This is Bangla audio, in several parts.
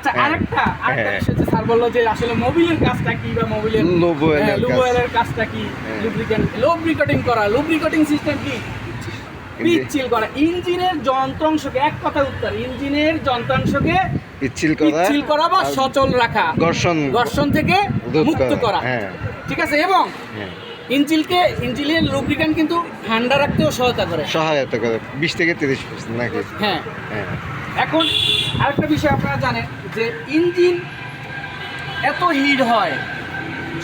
আচ্ছা হ্যাঁ। আরেকটা আরেকটা হ্যাঁ। বিষয় স্যার বলল যে আসলে মোবিলের কাজটা কি বা মোবিলের কাজ। লুবোয়েলের কাজটা কি? হ্যাঁ। লুব্রিকেন্ট লুব্রিকেটিং করা লুব্রিকেটিং সিস্টেম কি? পিচ্ছিল করা। ইঞ্জিনের যন্ত্রাংশকে এক কথা উত্তর ইঞ্জিনের যন্ত্রাংশকে পিচ্ছিল করা পিচ্ছিল করা বা সচল রাখা। ঘর্ষণ ঘর্ষণ থেকে মুক্ত করা। হ্যাঁ। ঠিক আছে? এবং হ্যাঁ। ইঞ্জিলকে ইঞ্জিলের লুব্রিকেন্ট কিন্তু ঠান্ডা রাখতেও সহায়তা করে। সহায়তা করে। বিশ থেকে তিরিশ পার্সেন্ট নাকি? হ্যাঁ। হ্যাঁ। এখন আরেকটা বিষয় আপনারা জানেন যে ইঞ্জিন এত হিট হয়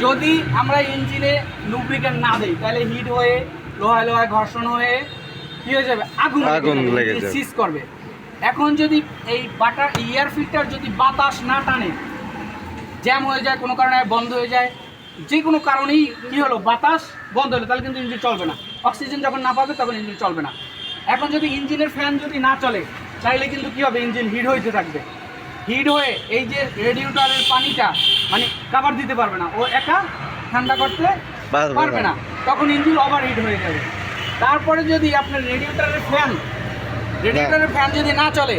যদি আমরা ইঞ্জিনে লুব্রিকেন্ট না দিই তাহলে হিট হয়ে লোহায় লোহায় ঘর্ষণ হয়ে কি হয়ে যাবে? আগুন আগুন লেগে যাবে। সিজ করবে। এখন যদি এই বাটার এয়ার ফিল্টার যদি বাতাস না টানে জ্যাম হয়ে যায় কোনো কারণে বন্ধ হয়ে যায় যে কোনো কারণেই কী হলো বাতাস বন্ধ হলো তাহলে কিন্তু ইঞ্জিন চলবে না। অক্সিজেন যখন না পাবে তখন ইঞ্জিন চলবে না। এখন যদি ইঞ্জিনের ফ্যান যদি না চলে তাহলে কিন্তু কী হবে ইঞ্জিন হিট হইতে থাকবে। হিট হয়ে এই যে রেডিয়েটরের পানিটা মানে কাভার দিতে পারবে না। ও একা ঠান্ডা করতে পারবে না। তখন ইঞ্জিন ওভার হিট হয়ে যাবে। তারপরে যদি আপনার রেডিয়েটরের ফ্যান রেডিয়েটরের ফ্যান যদি না চলে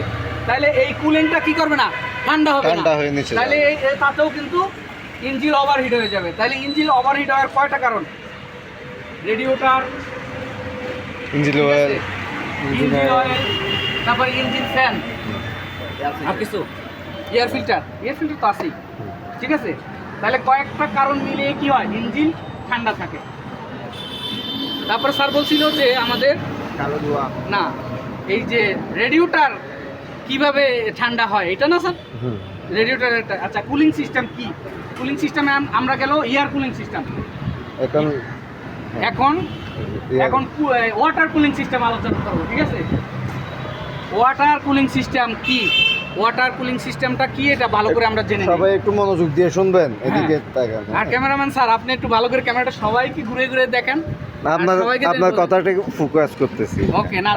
তাহলে এই কুলিংটা কি করবে না? ঠান্ডা হবে না। ঠান্ডা হয়ে তাহলে তাতেও কিন্তু ইঞ্জিন ওভার হিট হয়ে যাবে। তাহলে ইঞ্জিন ওভার হিট হওয়ার কয়টা কারণ? Radiator engine oil engine oil তারপরে ইঞ্জিন ফ্যান আর কিছু? এয়ার ফিল্টার এয়ার ফিল্টার তো আছেই। ঠিক আছে? তাহলে কয়েকটা কারণ মিলিয়ে কি হয়? ইঞ্জিন ঠান্ডা থাকে। তারপরে স্যার বলছিল যে আমাদের কালো ধোয়া। না এই যে রেডিওটার কীভাবে ঠান্ডা হয় এটা না স্যার হুম রেডিয়েটরের আচ্ছা কুলিং সিস্টেম কি? কুলিং সিস্টেমে আমরা গেল এয়ার কুলিং সিস্টেম এখন এখন এখন ওয়াটার কুলিং সিস্টেম আলোচনা করব ঠিক আছে? ওয়াটার কুলিং সিস্টেম কি? ওয়াটার কুলিং সিস্টেমটা কি? এটা ভালো করে আমরা জেনে। সবাই একটু মনোযোগ দিয়ে শুনবেন এদিকে তাকান। আর ক্যামেরাম্যান স্যার আপনি একটু ভালো করে ক্যামেরাটা সবাইকে ঘুরে ঘুরে দেখেন। আপনার আপনার। কথাটাকে ফোকাস করতেছি। ওকে না